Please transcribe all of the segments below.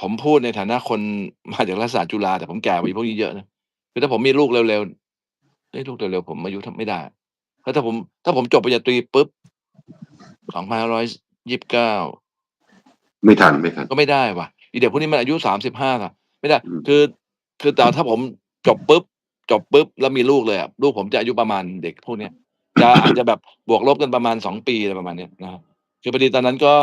ผมพูดในฐานะคนมาจากรัฐศาสตร์จุฬาแต่ผมแก่กว่าอีพวกนี้เยอะนะคือถ้าผมมีลูกเร็วๆเอ๊ะลูกเร็วๆผมอายุทไม่ได้แล้วถ้าผม ถ้าผมจบปริญญาตรีปุ๊บ2529ไม่ทันไม่ทันก็ไม่ได้ว่ะอีเด็กพวกนี้มันอายุ35อะไม่ได้อืมคือ คือแต่ถ้าผมจบปุ๊บจบปุ๊บแล้วมีลูกเลยอะลูกผมจะอายุประมาณเด็กพวกเนี้ยจะอาจจะแบบบวกลบกันประมาณ2ปีอะไรประมาณเนี้ยนะครับคือพอดีตอนนั้นก็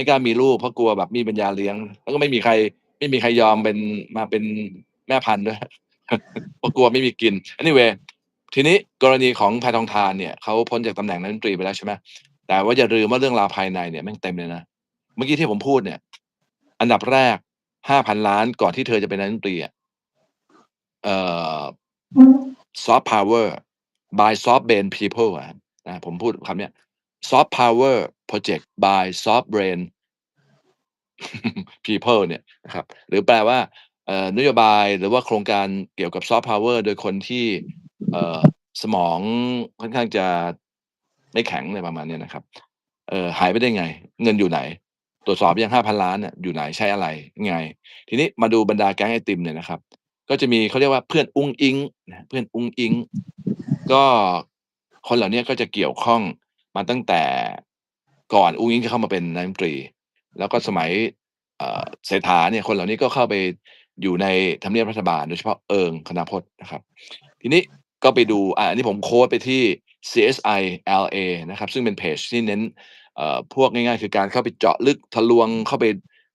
ไม่กล้ามีลูกเพราะกลัวแบบมีปัญญาเลี้ยง แล้วก็ไม่มีใคร ไม่มีใครยอมเป็นมาเป็นแม่พันธุ์ด้วยเพราะกลัวไม่มีกิน Anyway ทีนี้กรณีของแพทองธารเนี่ยเขาพ้นจากตำแหน่งนายกรัฐมนตรีไปแล้วใช่ไหมแต่ว่าอย่าลืมว่าเรื่องราวภายในเนี่ยแม่งเต็มเลยนะเมื่อกี้ที่ผมพูดเนี่ย อันดับแรก5,000ล้านก่อนที่เธอจะเป็นนายกรัฐมนตรีอะเอ่อ Soft Power by Soft Brain People อะนะผมพูดคำเนี้ย Soft Power Project by Soft Brain People เนี่ยนะครับหรือแปลว่านโยบายหรือว่าโครงการเกี่ยวกับ Soft Power โดยคนที่สมองค่อนข้างจะไม่แข็งอะไรประมาณนี้นะครับหายไปได้ไง?เงินอยู่ไหน?ตรวจสอบยัง5,000ล้านน่ะอยู่ไหน?ใช้อะไร?ไง?ทีนี้มาดูบรรดาแก๊งไอติมเนี่ยนะครับ ก็จะมีเขาเรียกว่าเพื่อนอุ๊งอิงเพื่อนอุ๊งอิง ก็คนเหล่านี้ก็จะเกี่ยวข้องมาตั้งแต่ก่อนอุ๊งอิงจะเข้ามาเป็นนายมนตรี แล้วก็สมัยเศรษฐาเนี่ยคนเหล่านี้ก็เข้าไปอยู่ในทำเนียบรัฐบาลโดยเฉพาะเอิงคณพจน์นะครับ ทีนี้ก็ไปดูอันนี้ผมโควตไปที่ CSI LA นะครับ ซึ่งเป็นเพจที่เน้นพวกง่ายๆ คือการเข้าไปเจาะลึกทะลวงเข้าไป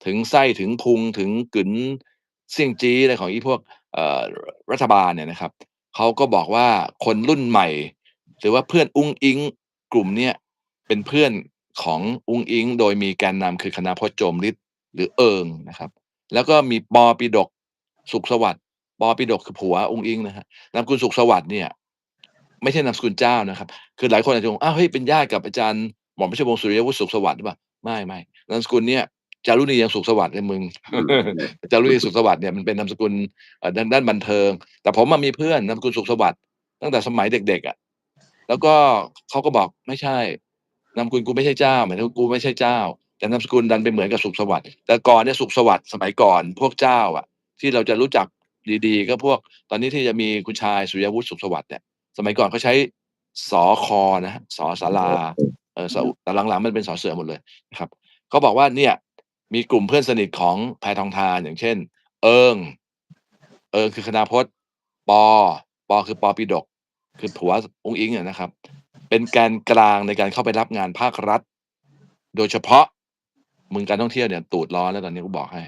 ถึงไส้ถึงพุงถึงกึ๋นเซี่ยงจี้อะไรของอีพวกรัฐบาลเนี่ยนะครับเขาก็บอกว่าคนรุ่นใหม่ หรือว่าเพื่อนอุ๊งอิงกลุ่มเนี้ยเป็นเพื่อน ของอุ๊งอิ๊งโดยมีแกนนำคือคณะพจน์โจมฤทธิ์หรือเอิงนะครับ แล้วก็มีปอ.ปิฎกสุขสวัสดิ์ปอ.ปิฎกคือผัวอุ๊งอิ๊งนะครับนามสกุลสุขสวัสดิ์เนี่ยไม่ใช่นามสกุลเจ้านะครับ คือหลายคนอาจจะงงอ้าวเฮ้ยเป็นญาติกับอาจารย์หม่อมราชวงศ์สุริยวุฒิสุขสวัสดิ์หรือเปล่า?ไม่ๆนามสกุลเนี้ยจารุณียังสุขสวัสดิ์เลยมึงจารุณีสุขสวัสดิ์เนี่ยมันเป็นนามสกุลด้านด้านบันเทิง แต่ผมอะมีเพื่อนนามสกุลสุขสวัสดิ์ตั้งแต่สมัยเด็กๆอะแล้วก็เขาก็บอก"ไม่ใช่ นามสกุลกูไม่ใช่เจ้าหมายถึงกูไม่ใช่เจ้า"แต่นามสกุลดันไปเหมือนกับสุขสวัสดิ์แต่ก่อนเนี่ยสุขสวัสดิ์สมัยก่อนพวกเจ้าอะที่เราจะรู้จักดีๆ ก็พวก ตอนนี้ที่จะมีคุณชายสุยวุฒิสุขสวัสดิ์เนี่ยสมัยก่อนเขาใช้สคอ.นะครับสาลาเอ่อสแต่หลังๆมันเป็นสอเสือหมดเลยนะครับเขาบอกว่าเนี่ย มีกลุ่มเพื่อนสนิทของแพทองธารอย่างเช่น เอิงเอิงคือคณพจน์ป.ป.คือป.ปิฎกคือผัวอุ๊งอิ๊งอะนะครับ เป็นแกนกลางในการเข้าไปรับงานภาครัฐ โดยเฉพาะมึงการท่องเที่ยวเนี่ยตูดร้อนแล้วตอนนี้กูบอกให้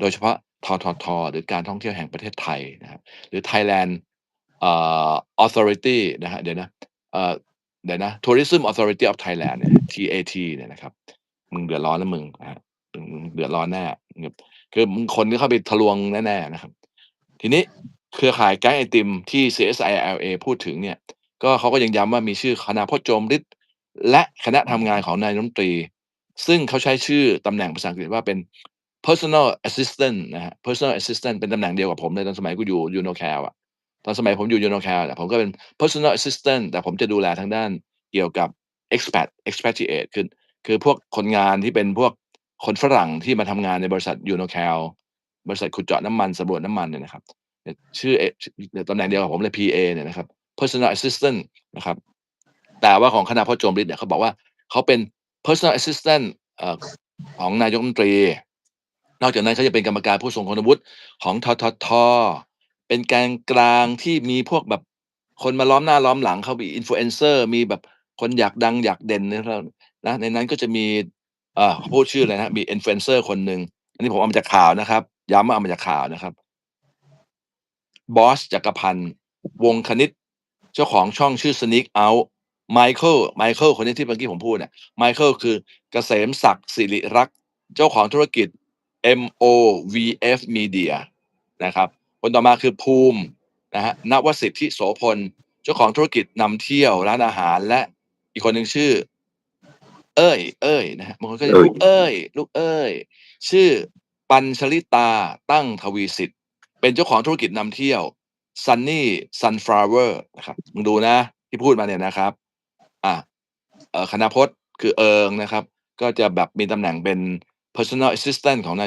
โดยเฉพาะททท.หรือการท่องเที่ยวแห่งประเทศไทยนะครับหรือ Thailand เอ่อ Authority นะครับเดี๋ยวนะเอ่อเดี๋ยวนะ Tourism Authority of Thailand เนี่ย TAT เนี่ยนะครับ มึงเดือดร้อนนะมึงนะมึงมึงเดือดร้อนแน่คือมึงคนที่เข้าไปทะลวงแน่ๆนะครับ ทีนี้เครือข่ายแก๊งไอติมที่ CSI LA พูดถึงเนี่ย ก็เขาก็ยังย้ำว่ามีชื่อคณะพจน์โจมฤทธิ์และคณะทำงานของนายรัฐมนตรี ซึ่งเขาใช้ชื่อตำแหน่งภาษาอังกฤษว่าเป็น Personal Assistant นะครับ Personal Assistant เป็นตำแหน่งเดียวกับผมเลยตอนสมัยกูอยู่ UNOCAL อะตอนสมัยผมอยู่ UNOCAL อะผมก็เป็น Personal Assistant แต่ผมจะดูแลทางด้านเกี่ยวกับ Expat Expatriate คือคือพวกคนงานที่เป็นพวกคนฝรั่งที่มาทำงานในบริษัท UNOCAL บริษัทขุดเจาะน้ำมันสำรวจน้ำมันเนี่ยนะครับเนี่ยชื่อเอชตำแหน่งเดียวกับผมเลย PA เนี่ยนะครับ Personal Assistant นะครับ แต่ว่าของคณะพจน์โจมฤทธิ์เนี่ยเขาบอกว่าเขาเป็น Personal Assistant ของนายกรัฐมนตรี นอกจากนั้นเขายังเป็นกรรมการผู้ทรงคุณวุฒิของททท.เป็นแกนกลางที่มีพวกแบบคนมาล้อมหน้าล้อมหลังเขามี Influencer มีแบบคนอยากดังอยากเด่นนะครับนะในนั้นก็จะมีเอ่อเขาพูดชื่ออะไรนะมี Influencer คนหนึ่งอันนี้ผมเอามาจากข่าวนะครับ ย้ำว่าเอามาจากข่าวนะครับบอสจักรพันธ์วงคณิต จ้าของช่องชื่อ Sneak Out ไมเคิลไมเคิลคนนี้ที่เมื่อกี้ผมพูดเนี่ยไมเคิลคือเกษมศักดิ์สิริรักษ์เจ้าของธุรกิจ MOVF Media นะครับคนต่อมาคือภูมินะครับนวสิทธิโสพล เจ้าของธุรกิจนำเที่ยวร้านอาหารและอีกคนหนึ่งชื่อ เอ้ย เอ้ยนะครับบางคนก็เรียกเอ้ยลูกเอ้ย ลูกเอ้ย ชื่อปัญชลิตาตั้งทวีสิทธิ์ เป็นเจ้าของธุรกิจนำเที่ยว Sunny Sunflower นะครับมึงดูนะ ที่พูดมาเนี่ยนะครับ อ่าเออคณพจน์คือเอิงนะครับ ก็จะแบบมีตำแหน่งเป็น Personal Assistant ของนาย